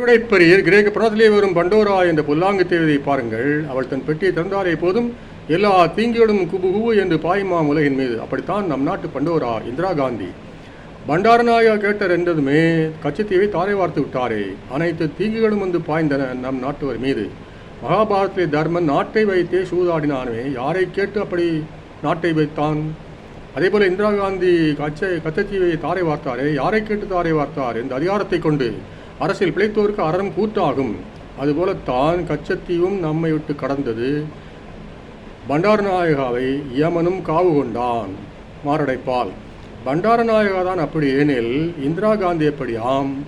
விடைப்பெரியர் கிரேக்க புறத்திலே வரும் பண்டோரா என்ற புல்லாங்கு தேவதை பாருங்கள். அவள் தன் பெட்டியை திறந்தாலே போதும். எல்லா தீங்கியோடும் குபு குபு என்று பாயுமாம் உலகின் மீது. அப்படித்தான் நம் நாட்டு பண்டோரா இந்திரா காந்தி. பண்டாரநாயகா கேட்டர் என்றதுமே கச்சத்தீவை தாரை வார்த்து விட்டாரே. அனைத்து தீங்குகளும் வந்து பாய்ந்தன நம் நாட்டவர் மீது. மகாபாரதத்திலே தர்மன் நாட்டை வைத்தே சூதாடினானுமே யாரை கேட்டு அப்படி நாட்டை வைத்தான்? அதே போல இந்திரா காந்தி கச்ச கச்சத்தீவை தாரை வார்த்தாரே. யாரை கேட்டு தாரை வார்த்தார்? இந்த அதிகாரத்தை கொண்டு அரசியல் பிழைத்தோருக்கு அறம் கூட்டாகும். அதுபோல தான் கச்சத்தீவும் நம்மை விட்டு கடந்தது. பண்டாரநாயகாவை யமனும் காவு கொண்டான். மாரடைப்பால் பண்டாரநாயகா தான் அப்படி ஏனில் இந்திரா காந்தி எப்படி ஆம்?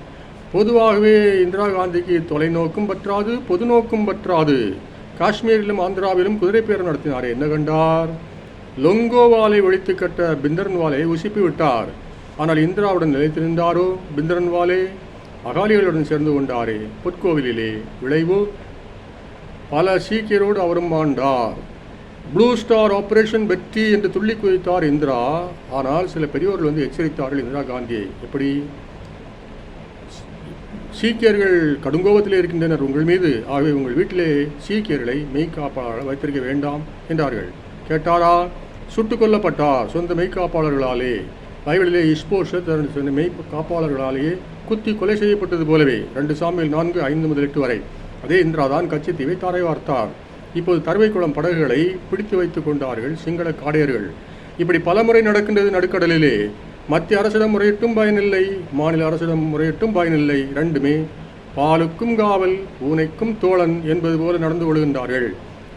பொதுவாகவே இந்திரா காந்திக்கு தொலைநோக்கும் பற்றாது பொது நோக்கும் பற்றாது. காஷ்மீரிலும் ஆந்திராவிலும் குதிரை பேரம் நடத்தினார் என்ன கண்டார்? லொங்கோவாலை ஒழித்து கட்ட பிந்தரன்வாலை உசுப்பி விட்டார். ஆனால் இந்திராவுடன் நிலைத்திருந்தாரோ பிந்தரன்வாலே அகாலிகளுடன் சேர்ந்து கொண்டாரே பொற்கோவிலிலே. விளைவு? பல சீக்கியரோடு அவரும் ஆண்டார். ப்ளூ ஸ்டார் ஆபரேஷன் வெற்றி என்று துள்ளி குதித்தார் இந்திரா. ஆனால் சில பெரியோர்கள் வந்து எச்சரித்தார்கள் இந்திரா காந்தியை. எப்படி? சீக்கியர்கள் கடுங்கோபத்தில் இருக்கின்றனர் உங்கள் மீது. ஆகவே உங்கள் வீட்டிலே சீக்கியர்களை மெய்காப்பாளர் வைத்திருக்க வேண்டாம் என்றார்கள். கேட்டாரா? சுட்டுக் கொல்லப்பட்டார் சொந்த மெய்காப்பாளர்களாலே பைபிளிலே இஸ்போஷ தன் மெய் காப்பாளர்களாலேயே குத்தி கொலை செய்யப்பட்டது போலவே ரெண்டு சாமியில் நான்கு ஐந்து முதல் எட்டு வரை. அதே இந்திராதான் கச்சத்தீவை தாரை வார்த்தார். இப்போது தருவைக்குளம் படகுகளை பிடித்து வைத்துக் கொண்டார்கள் சிங்கள காடையர்கள். இப்படி பலமுறை நடக்கின்றது நடுக்கடலிலே. மத்திய அரசிடம் முறையிட்டும் பயனில்லை மாநில அரசிடம் முறையிட்டும் பயனில்லை. ரெண்டுமே பாலுக்கும் காவல் ஊனைக்கும் தோழன் என்பது போல நடந்து கொள்கின்றார்கள்.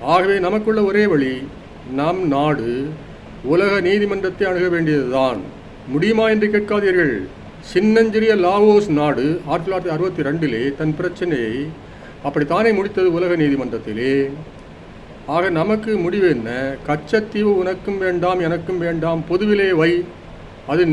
ஆகவே நமக்குள்ள ஒரே வழி நம் நாடு உலக நீதிமன்றத்தை அணுக வேண்டியதுதான். முடியுமா என்று கேட்காதீர்கள். சின்னஞ்சிறிய லாவோஸ் நாடு ஆயிரத்தி தொள்ளாயிரத்தி அறுபத்தி ரெண்டிலே தன் பிரச்சனையை அப்படித்தானே முடித்தது உலக நீதிமன்றத்திலே. ஆக நமக்கு முடிவு என்ன? கச்சத்தீவு உனக்கும் வேண்டாம் எனக்கும் வேண்டாம் பொதுவிலே வை. அது